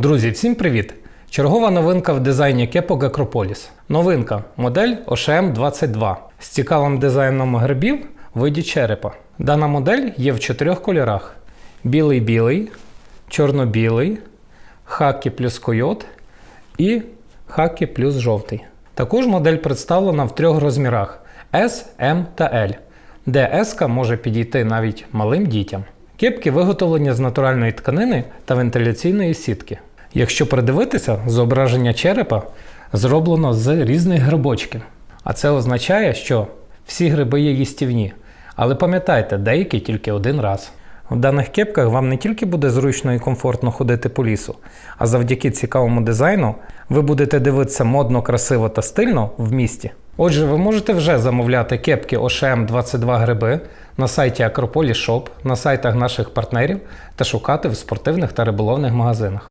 Друзі, всім привіт! Чергова новинка в дизайні кепок Acropolis. Новинка модель OSHM 22 з цікавим дизайном грибів в виді черепа. Дана модель є в чотирьох кольорах: білий-білий, чорно-білий, хакі плюс койот і хакі плюс жовтий. Також модель представлена в трьох розмірах S, M та L, де S може підійти навіть малим дітям. Кепки виготовлені з натуральної тканини та вентиляційної сітки. Якщо придивитися, зображення черепа зроблено з різних грибочків. А це означає, що всі гриби є їстівні. Але пам'ятайте, деякі тільки один раз. В даних кепках вам не тільки буде зручно і комфортно ходити по лісу, а завдяки цікавому дизайну ви будете дивитися модно, красиво та стильно в місті. Отже, ви можете вже замовляти кепки OSHM 22 гриби на сайті Acropolis Shop, на сайтах наших партнерів та шукати в спортивних та риболовних магазинах.